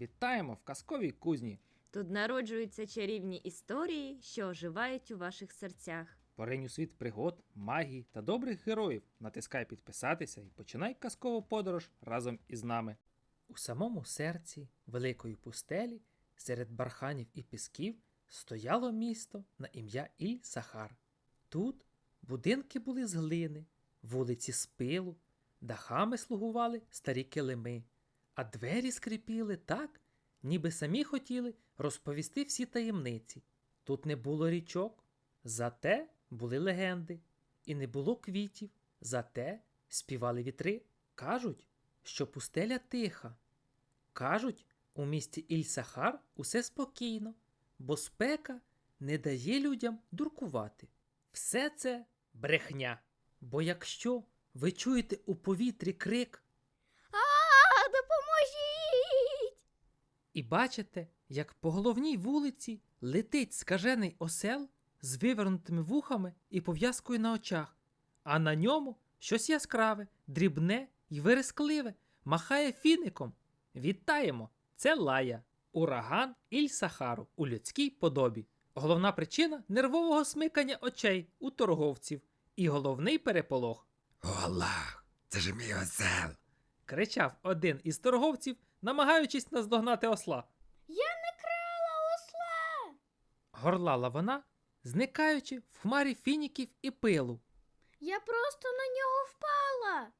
Вітаємо в казковій кузні. Тут народжуються чарівні історії, що оживають у ваших серцях. Поринь у світ пригод, магії та добрих героїв. Натискай підписатися і починай казкову подорож разом із нами. У самому серці великої пустелі, серед барханів і пісків, стояло місто на ім'я Іль-Сахар. Тут будинки були з глини, вулиці з пилу, дахами слугували старі килими, а двері скрипіли так, ніби самі хотіли розповісти всі таємниці. Тут не було річок, зате були легенди, і не було квітів, зате співали вітри. Кажуть, що пустеля тиха. Кажуть, у місті Іль-Сахар усе спокійно, бо спека не дає людям дуркувати. Все це брехня. Бо якщо ви чуєте у повітрі крик і бачите, як по головній вулиці летить скажений осел з вивернутими вухами і пов'язкою на очах, а на ньому щось яскраве, дрібне і вирискливе, махає фіником. Вітаємо! Це лая, ураган Іль-Сахару у людській подобі. Головна причина нервового смикання очей у торговців і головний переполох. О, Аллах, це ж мій осел. кричав один із торговців, намагаючись наздогнати осла. Я не крала осла! Горлала вона, зникаючи в хмарі фініків і пилу. Я просто на нього впала.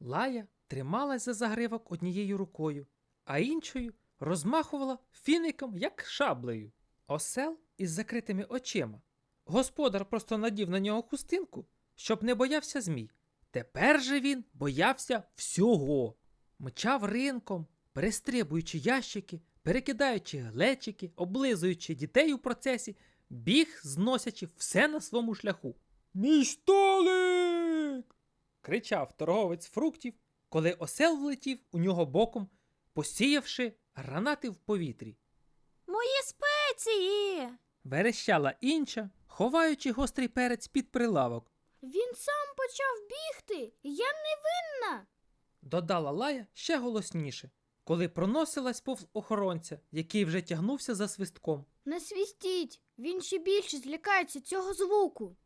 Лая трималась за загривок однією рукою, а іншою розмахувала фіником, як шаблею. Осел із закритими очима. Господар просто надів на нього хустинку, щоб не боявся змій. Тепер же він боявся всього. Мчав ринком, перестрибуючи ящики, перекидаючи глечики, облизуючи дітей у процесі, біг, зносячи все на своєму шляху. Мій столик! кричав торговець фруктів, коли осел влетів у нього боком, посіявши гранати в повітрі. Мої спеції! Верещала інша, ховаючи гострий перець під прилавок. Він сам почав бігти. Я не винна. Додала лая ще голосніше, коли проносилась повз охоронця, який вже тягнувся за свистком. Не свістіть. Він ще більше злякається цього звуку.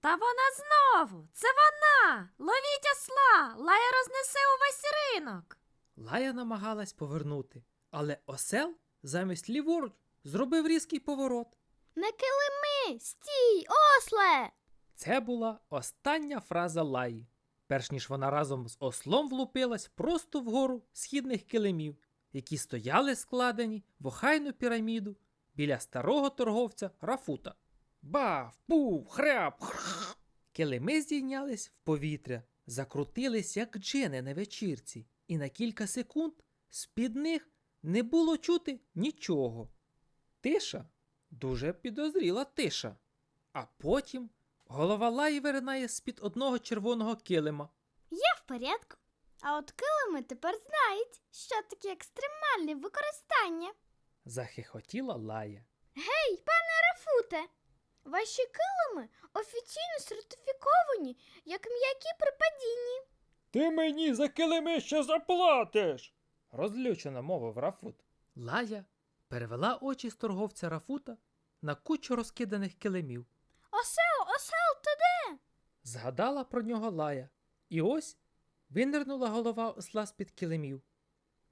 Та вона знову! Це вона! Ловіть осла! Лая рознесе увесь ринок! Лая намагалась повернути, але осел замість ліворуч зробив різкий поворот. Не килими! Стій, осле! Це була остання фраза Лаї, перш ніж вона разом з ослом влупилась просто вгору східних килимів, які стояли складені в охайну піраміду біля старого торговця Рафута. Бав, пув, хряп. хрррр. Килими здійнялись в повітря, закрутились, як джини на вечірці, і на кілька секунд з-під них не було чути нічого. Тиша, дуже підозріла тиша. А потім голова Лаї виринає з-під одного червоного килима. Я в порядку. А от килими тепер знають, що таке екстремальне використання. Захихотіла Лая. Гей, пане Рафуте! Ваші килими офіційно сертифіковані як м'які при падінні. Ти мені за килими ще заплатиш. розлючено мовив Рафут. Лая перевела очі з торговця Рафута на кучу розкиданих килимів. Осел, осел, ти де? Згадала про нього Лая. І ось винирнула голова осла з-під килимів,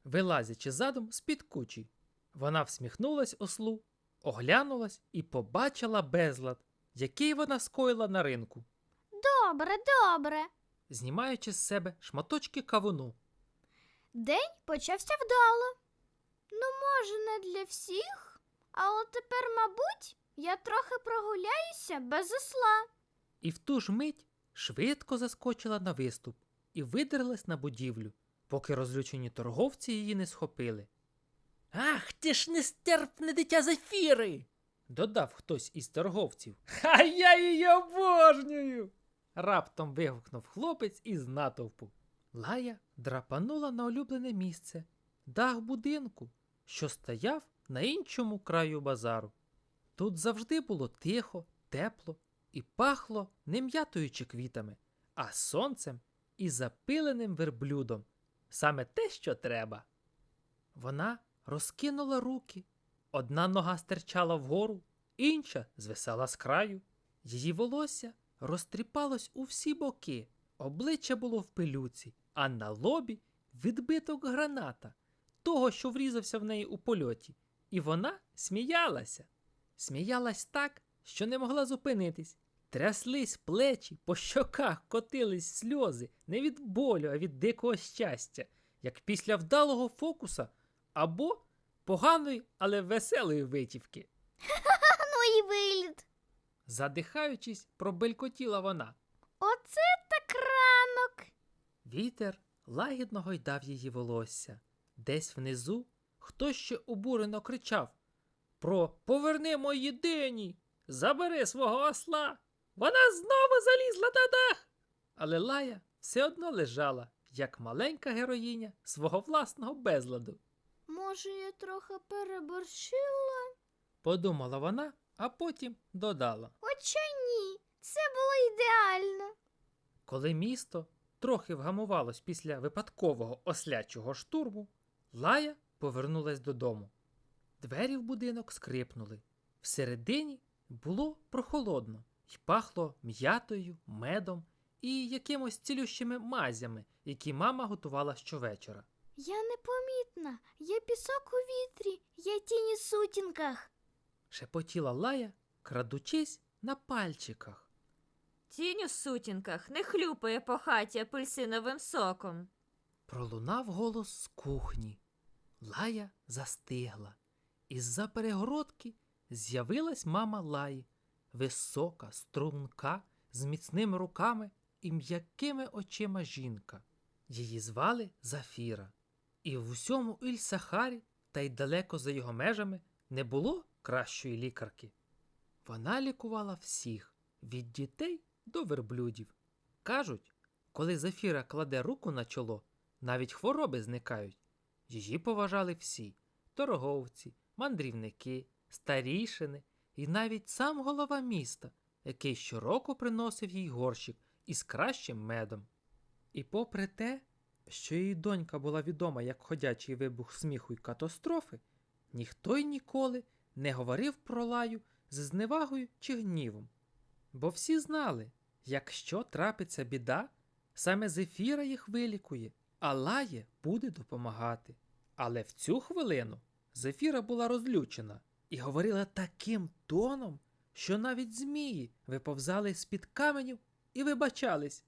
вилазячи задом з-під кучі. Вона всміхнулась ослу, оглянулась і побачила безлад, який вона скоїла на ринку, Добре, добре. знімаючи з себе шматочки кавуну. День почався вдало. Ну, може, не для всіх, але тепер, мабуть, я трохи прогуляюся без осла. І в ту ж мить швидко заскочила на виступ і видерлась на будівлю, поки розлючені торговці її не схопили. Ах, ти ж нестерпне дитя зефіри! додав хтось із торговців. А я її обожнюю. раптом вигукнув хлопець із натовпу. Лая драпанула на улюблене місце, дах будинку, що стояв на іншому краю базару. Тут завжди було тихо, тепло і пахло не м'ятою чи квітами, а сонцем і запиленим верблюдом. Саме те, що треба. Вона розкинула руки. Одна нога стирчала вгору, інша звисала з краю. Її волосся розтріпалось у всі боки, обличчя було в пилюці, а на лобі відбиток граната, того, що врізався в неї у польоті. І вона сміялася. Сміялась так, що не могла зупинитись. Тряслись плечі, по щоках котились сльози не від болю, а від дикого щастя, як після вдалого фокуса або поганої, але веселої витівки. Ну і виліт. Задихаючись, пробелькотіла вона. Оце так ранок. Вітер лагідно гойдав її волосся. Десь внизу хтось ще обурено кричав про Поверни мої дині! Забери свого осла! Вона знову залізла на дах. Але Лая все одно лежала, як маленька героїня свого власного безладу. Може, я трохи переборщила? Подумала вона, а потім додала. Хоча ні, це було ідеально. Коли місто трохи вгамувалось після випадкового ослячого штурму, Лая повернулась додому. Двері в будинок скрипнули. Всередині було прохолодно й пахло м'ятою, медом і якимось цілющими мазями, які мама готувала щовечора. Я непомітна, є пісок у вітрі, є тіні в сутінках. Шепотіла Лая, крадучись на пальчиках. Тінь у сутінках не хлюпає по хаті апельсиновим соком. Пролунав голос з кухні. Лая застигла. Із-за перегородки з'явилась мама Лаї, висока, струнка, з міцними руками і м'якими очима жінка. Її звали Зафіра. І в усьому Іль-Сахарі, та й далеко за його межами, не було кращої лікарки. Вона лікувала всіх, від дітей до верблюдів. Кажуть, коли Зафіра кладе руку на чоло, навіть хвороби зникають. Її поважали всі торговці, мандрівники, старішини і навіть сам голова міста, який щороку приносив їй горщик із кращим медом. І попри те, що її донька була відома як ходячий вибух сміху й катастрофи, ніхто й ніколи не говорив про лаю з зневагою чи гнівом. Бо всі знали, якщо трапиться біда, саме Зефіра їх вилікує, а лає буде допомагати. Але в цю хвилину Зефіра була розлючена і говорила таким тоном, що навіть змії виповзали з-під каменів і вибачались.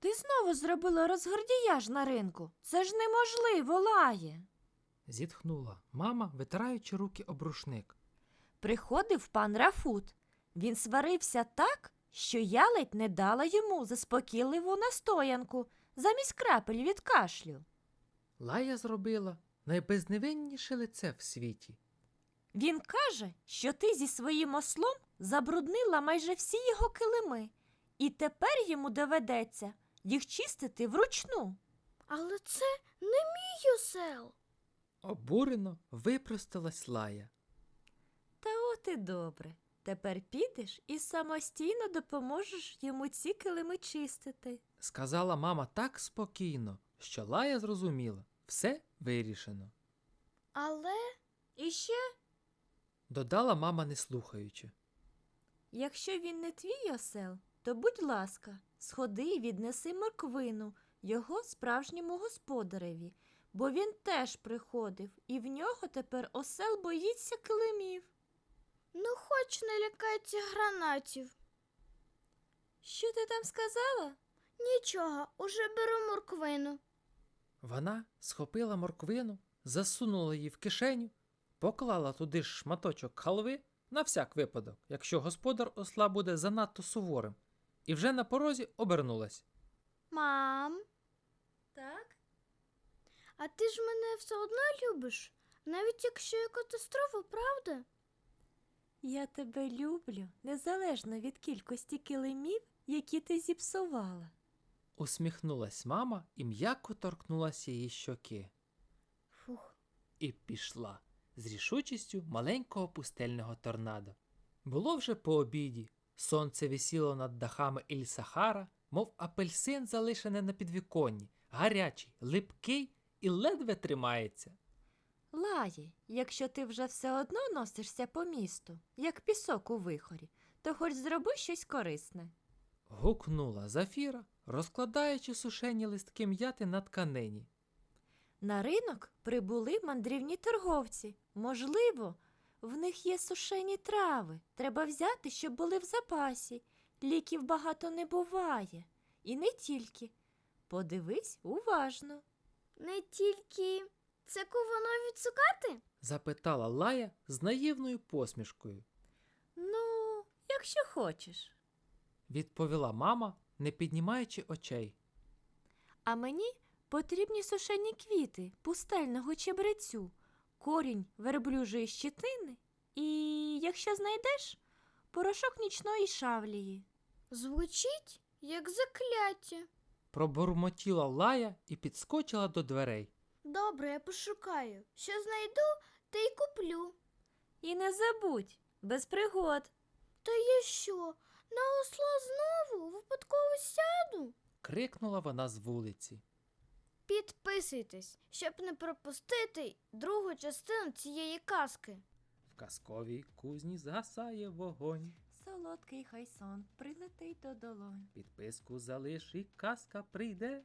Ти знову зробила розгордіяж на ринку. Це ж неможливо, лає. Зітхнула мама, витираючи руки об рушник. Приходив пан Рафут. Він сварився так, що я ледь не дала йому заспокійливу настоянку замість крапель від кашлю. Лая зробила найбезневинніше лице в світі. Він каже, що ти зі своїм ослом забруднила майже всі його килими, і тепер йому доведеться їх чистити вручну. Але це не мій осел. Обурено випросталась Лая. Та от і добре. Тепер підеш і самостійно допоможеш йому ці килими чистити. Сказала мама так спокійно, що Лая зрозуміла все вирішено. Але І ще, Додала мама, не слухаючи. якщо він не твій осел, то будь ласка, сходи і віднеси морквину його справжньому господареві, бо він теж приходив, і в нього тепер осел боїться килимів. Ну хоч не лякається гранатів. Що ти там сказала? Нічого, уже беру морквину. Вона схопила морквину, засунула її в кишеню, поклала туди ж шматочок халви на всяк випадок, якщо господар осла буде занадто суворим, і вже на порозі обернулась. Мам, Так. а ти ж мене все одно любиш, навіть якщо є катастрофа, правда? Я тебе люблю, незалежно від кількості килимів, які ти зіпсувала. Усміхнулась мама і м'яко торкнулася її щоки. Фух. і пішла з рішучістю маленького пустельного торнадо. Було вже по обіді. Сонце висіло над дахами Іль-Сахара, мов апельсин, залишений на підвіконні, гарячий, липкий і ледве тримається. Лає, якщо ти вже все одно носишся по місту, як пісок у вихорі, то хоч зроби щось корисне. Гукнула Зафіра, розкладаючи сушені листки м'яти на тканині. На ринок прибули мандрівні торговці. Можливо, в них є сушені трави. Треба взяти, щоб були в запасі. Ліків багато не буває. І не тільки. Подивись уважно. Не тільки це куванові цукати? Запитала Лая з наївною посмішкою. Ну, якщо хочеш. Відповіла мама, не піднімаючи очей. А мені потрібні сушені квіти пустельного чебрецю, корінь верблюжої щитини і, якщо знайдеш, порошок нічної шавлії. Звучить як закляття. Пробурмотіла Лая і підскочила до дверей. Добре, я пошукаю. Що знайду, те й куплю. І не забудь, без пригод. Та я що? На осло знову випадково сяду? Крикнула вона з вулиці. Підписуйтесь, щоб не пропустити другу частину цієї казки. В казковій кузні згасає вогонь. Солодкий хай сон прилетить до долонь, Підписку залиш і казка прийде.